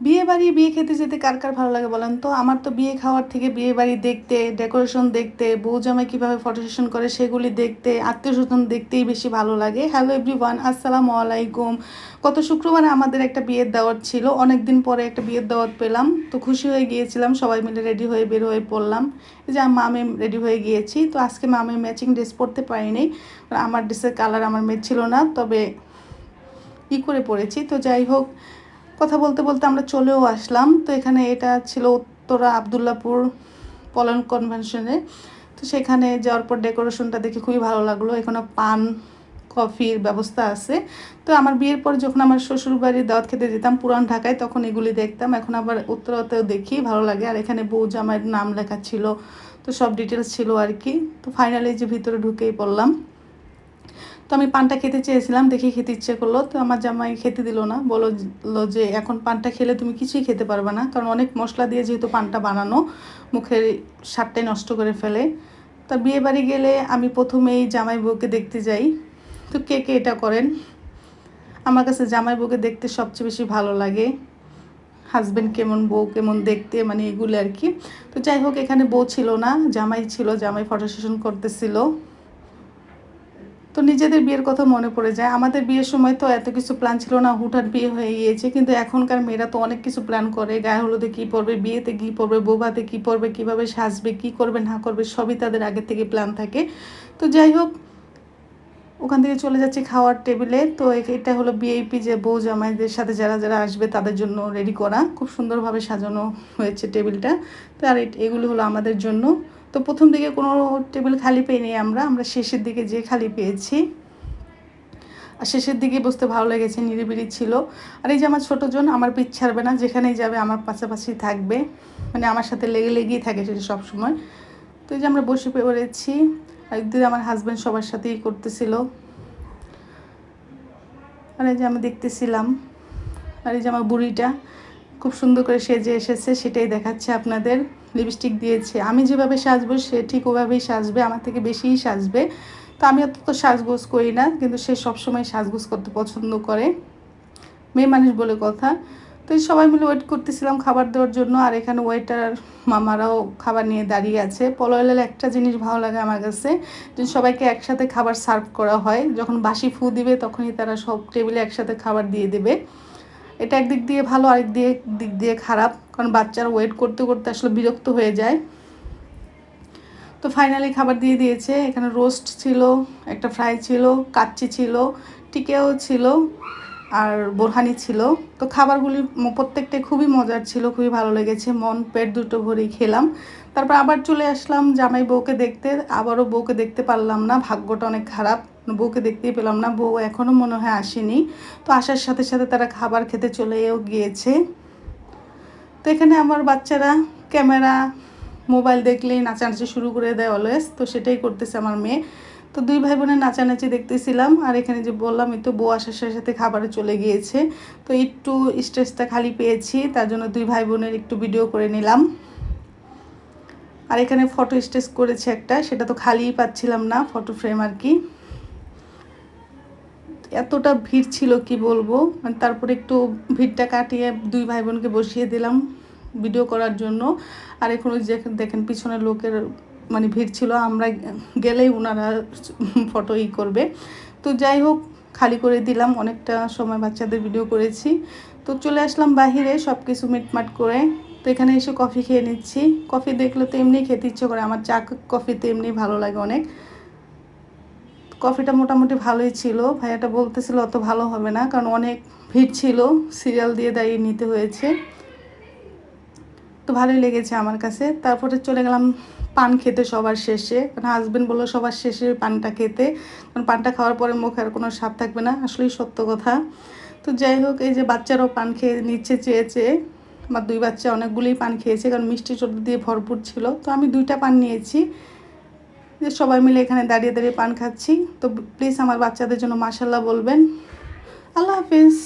বিয়ে বাড়ি, বিয়ে খেতে যেতে কার কার ভালো লাগে বলেন তো? আমার তো বিয়ে খাওয়ার থেকে বিয়ে বাড়ি দেখতে ডেকোরেশন দেখতে, বউ জামাই কীভাবে ফটো সেশন করে সেগুলি দেখতে, আত্মীয় স্বজন দেখতেই বেশি ভালো লাগে। হ্যালো এভরিওয়ান আসসালামু আলাইকুম। গত শুক্রবারে আমাদের একটা বিয়ের দাওয়াত ছিল। অনেক দিন পরে একটা বিয়ের দাওয়াত পেলাম। তো খুশি হয়ে গিয়েছিলাম, সবাই মিলে রেডি হয়ে বের হয়ে পড়লাম। এই যে মামে রেডি হয়ে গিয়েছি। তো আজকে মামে ম্যাচিং ড্রেস পরতে পারিনি। আমার ড্রেসের কালার আমার মেয়ে ছিল না। তবে ই করে পড়েছি তো যাই হোক কথা বলতে বলতে আমরা চলেও আসলাম। তো এখানে এটা ছিল উত্তরা আবদুল্লাপুর পলন কনভেনশনে তো সেখানে যাওয়ার পর ডেকোরেশনটা দেখে খুবই ভালো লাগল। এখানে পান, কফির ব্যবস্থা আছে। তো আমার বিয়ের পর যখন আমার শ্বশুর বাড়ির দাওয়াত খেতে যেতাম পুরান ঢাকায়, তখন এগুলি দেখতাম। এখন আবার উত্তরাতেও দেখি, ভালো লাগে। আর এখানে বউ জামাইয়ের নাম লেখা ছিল। তো সব ডিটেলস ছিল আর কি। তো ফাইনালি যে ভিতরে ঢুকেই পড়লাম। তো আমি পানটা খেতে চেয়েছিলাম, দেখে খেতে ইচ্ছে করল। তো আমার জামাই খেতে দিল না বলল যে এখন পানটা খেলে তুমি কিছুই খেতে পারবে না, কারণ অনেক মশলা দিয়ে যেহেতু পানটা বানানো, মুখের স্বাদটাই নষ্ট করে ফেলে। তা বিয়ে বাড়ি গেলে আমি প্রথমেই জামাই বউকে দেখতে যাই। তো কে কে এটা করেন? আমার কাছে জামাই বউকে দেখতে সবচেয়ে বেশি ভালো লাগে। হাজব্যান্ড কেমন, বউ কেমন দেখতে মানে এগুলো আর কি। তো যাই হোক, এখানে বউ ছিল না, জামাই ছিল, জামাই ফটো সেশন করতেছিল। তো নিজেদের বিয়ের কথা মনে পড়ে যায়। আমাদের বিয়ের সময় তো এত কিছু প্ল্যান ছিল না, হুটহাট বিয়ে হয়ে গিয়েছে। কিন্তু এখনকার মেয়েরা তো অনেক কিছু প্ল্যান করে। গায়ে হলুদে কী পড়বে বিয়েতে কী পড়বে বৌভাতে কী পড়বে কীভাবে সাজবে, কী করবে, না করবে, সবই তাদের আগে থেকে প্ল্যান থাকে। তো যাই হোক ওখান থেকে চলে যাচ্ছি খাওয়ার টেবিলে। তো এটা হলো বিএপি যে বউ জামাইদের সাথে যারা যারা আসবে তাদের জন্য রেডি করা। খুব সুন্দরভাবে সাজানো হয়েছে টেবিলটা। তো আর এগুলো হলো আমাদের জন্য। তো প্রথম দিকে কোনো টেবিল খালি পেয়ে আমরা। আমরা শেষের দিকে যে খালি পেয়েছি। আর শেষের দিকে বসতে ভালো লেগেছে নিরিবিড়ি ছিল। আর এই যে আমার ছোটো জন, আমার পিছ ছাড়বে না, যেখানেই যাবে আমার পাশাপাশি থাকবে। মানে আমার সাথে লেগে লেগেই থাকে সেটা সবসময়। তো এই যে আমরা বসে পড়েছি। একদিন আমার হাজব্যান্ড সবার সাথেই করতেছিল। আর এই যে আমি দেখতেছিলাম, আর এই যে আমার বুড়িটা খুব সুন্দর করে সেজে এসেছে, সেটাই দেখাচ্ছে আপনাদের। লিপস্টিক দিয়েছে। আমি যেভাবে সাজবো, সে ঠিক ওভাবেই সাজবে, আমার থেকে বেশিই সাজবে। তো আমি অত তো সাজগোজ করি না, কিন্তু সে সবসময় সাজগোজ করতে পছন্দ করে। মেয়ে মানুষ বলে কথা। তো সবাই মিলে ওয়েট করতেছিলাম খাবার দেওয়ার জন্য, আর এখানে ওয়েটার মামারাও খাবার নিয়ে দাঁড়িয়ে আছে। পলয়েলের একটা জিনিস ভালো লাগে আমার কাছে, যে সবাইকে একসাথে খাবার সার্ভ করা হয়। যখন বাসি ফু দিবে, তখনই তারা সব টেবিলে একসাথে খাবার দিয়ে দেবে। এটা একদিক দিয়ে ভালো, আরেক দিয়ে, দিক দিয়ে খারাপ, কারণ বাচ্চারা ওয়েট করতে করতে আসলে বিরক্ত হয়ে যায়। তো ফাইনালি খাবার দিয়ে দিয়েছে। এখানে রোস্ট ছিল, একটা ফ্রাই ছিল, কাচ্চি ছিল, টিকেও ছিল। আর বোরহানি ছিল। তো খাবারগুলি প্রত্যেকটাই খুবই মজার ছিল, খুবই ভালো লেগেছে। মন, পেট দুটো ভরেই খেলাম। তারপর আবার চলে আসলাম জামাই বউকে দেখতে। আবারও বউকে দেখতে পারলাম না, ভাগ্যটা অনেক খারাপ। বউকে দেখতেই পেলাম না, বউ এখনও মনে হয় আসেনি। তো আসার সাথে সাথে তারা খাবার খেতে চলেও গিয়েছে। তো এখানে আমার বাচ্চারা ক্যামেরা, মোবাইল দেখলেই নাচানাচি শুরু করে দেয় অলওয়েজ তো সেটাই করতেছে আমার মেয়ে। তো দুই ভাই বোনের নাচানাচি দেখতেছিলাম, আর এখানে যে বললাম, এই তো বউ আসার সাথে সাথে খাবারে চলে গিয়েছে। তো একটু স্ট্রেসটা খালি পেয়েছি, তার জন্য দুই ভাই বোনের একটু ভিডিও করে নিলাম। আর এখানে ফটো স্টেজ করেছে একটা, সেটা তো খালিই পাচ্ছিলাম না, ফটো ফ্রেম আর কি। এতটা ভিড় ছিল, কি বলব? মানে তারপরে একটু ভিড়টা কাটিয়ে দুই ভাই বোনকে বসিয়ে দিলাম ভিডিও করার জন্য। আর এখন যে দেখেন পিছনের লোকের মানে ভিড় ছিল, আমরা গেলেই ওনারা ফটো ই করবে। তো যাই হোক, খালি করে দিলাম, অনেকটা সময় বাচ্চাদের ভিডিও করেছি। তো চলে আসলাম বাহিরে সব কিছু মিটমাট করে। তো এখানে এসে কফি খেয়ে নিচ্ছি। কফি দেখলে তো এমনি খেতে ইচ্ছে করে, আমার চা কফি তো এমনি ভালো লাগে অনেক। কফিটা মোটামুটি ভালোই ছিল, ভাইয়াটা বলতেছিল অত ভালো হবে না, কারণ অনেক ভিড় ছিল সিরিয়াল দিয়ে দাঁড়িয়ে নিতে হয়েছে। তো ভালোই লেগেছে আমার কাছে। তারপরে চলে গেলাম পান খেতে সবার শেষে। কারণ হাজব্যান্ড বলল সবার শেষে পানটা খেতে। কারণ পানটা খাওয়ার পরে মুখে আর কোনো স্বাদ থাকবে না। আসলেই সত্য কথা। তো যাই হোক, এই যে বাচ্চারাও পান খেয়ে নিচ্ছে, চেয়েছে। আমার দুই বাচ্চা অনেকগুলোই পান খেয়েছে। কারণ মিষ্টি চোদ্দ দিয়ে ভরপুর ছিল। তো আমি দুইটা পান নিয়েছি। যে সবাই মিলে এখানে দাঁড়িয়ে দাঁড়িয়ে পান খাচ্ছি। তো প্লিজ আমার বাচ্চাদের জন্য মাসাল্লাহ বলবেন। আল্লাহ হাফিজ।